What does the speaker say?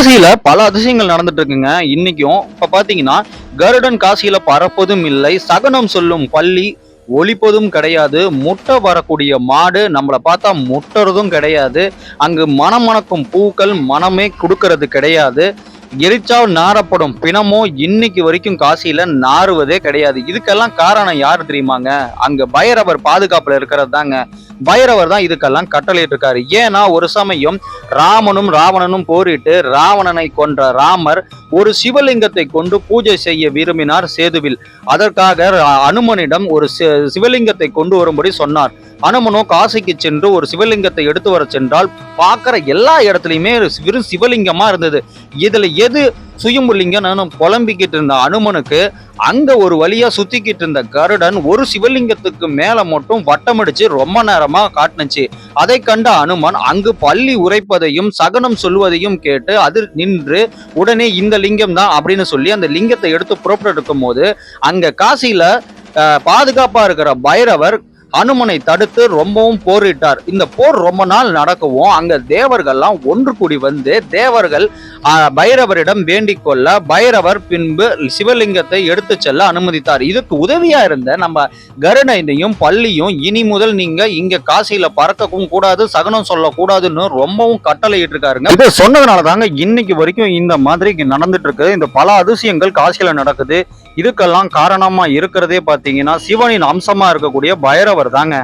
காசியில பல அதிசயங்கள் நடந்துட்டு இருக்குங்க இன்னைக்கும் இப்ப பாத்தீங்கன்னா கருடன் காசியில பறப்பதும் இல்லை சகனம் சொல்லும் பள்ளி ஒளிப்பதும் கிடையாது முட்டை வரக்கூடிய மாடு நம்மளை பார்த்தா முட்டுறதும் கிடையாது அங்கு மனம் மணக்கும் பூக்கள் மனமே கொடுக்கறது கிடையாது எரிச்சா நாரப்படும். பிணமோ இன்னைக்கு வரைக்கும் காசியில நாறுவதே கிடையாது. இதுக்கெல்லாம் காரணம் யார் தெரியுமாங்க? அங்க பைரவர் பாதுகாப்புல இருக்கிறது தாங்க பைரவர் தான் இதுக்கெல்லாம் கட்டளையிட்டு இருக்காரு ஏன்னா ஒரு சமயம் ராமனும் ராவணனும் போரிட்டு ராவணனை கொன்ற ராமர் ஒரு சிவலிங்கத்தை கொண்டு பூஜை செய்ய விரும்பினார் சேதுவில். அதற்காக அனுமனிடம் ஒரு சிவலிங்கத்தை கொண்டு வரும்படி சொன்னார். அனுமனோ காசிக்கு சென்று ஒரு சிவலிங்கத்தை எடுத்து வர சென்றால் பார்க்குற எல்லா இடத்துலையுமே வெறும் சிவலிங்கமா இருந்தது. இதுல எது சுயம்புலிங்கன்னு புலம்பிக்கிட்டு இருந்த அனுமனுக்கு அங்க ஒரு வழியா சுத்திக்கிட்டு இருந்த கருடன் ஒரு சிவலிங்கத்துக்கு மேல மட்டும் வட்டமடிச்சு ரொம்ப நேரமா காட்டுனுச்சு. அதை கண்ட அனுமன் அங்கு பள்ளி உரைப்பதையும் சகனம் சொல்வதையும் கேட்டு அது நின்று உடனே இந்த லிங்கம் தான் அப்படின்னு சொல்லி அந்த லிங்கத்தை எடுத்து புறப்பட்டு எடுக்கும் போது அங்க காசியில பாதுகாப்பா இருக்கிற பைரவர் அனுமனை தடுத்து ரொம்பவும் போரிட்டார். இந்த போர் ரொம்ப நாள் நடக்கவும் அங்க தேவர்கள்லாம் ஒன்று கூடி வந்து தேவர்கள் பைரவரிடம் வேண்டிக் கொள்ள பைரவர் பின்பு சிவலிங்கத்தை எடுத்து செல்ல அனுமதித்தார். இதுக்கு உதவியா இருந்த நம்ம கருணையும் பள்ளியும் இனி முதல் நீங்க இங்க காசியில பறக்கவும் கூடாது சகனம் சொல்லக்கூடாதுன்னு ரொம்பவும் கட்டளையிட்டு இருக்காருங்க இதை சொன்னதுனால தாங்க இன்னைக்கு வரைக்கும் இந்த மாதிரி நடந்துட்டு இருக்கு இந்த பல அதிசயங்கள் காசியில நடக்குது. இதுக்கெல்லாம் காரணமா இருக்கிறதே பாத்தீங்கன்னா சிவனின் அம்சமா இருக்கக்கூடிய பைரவர் தாங்க.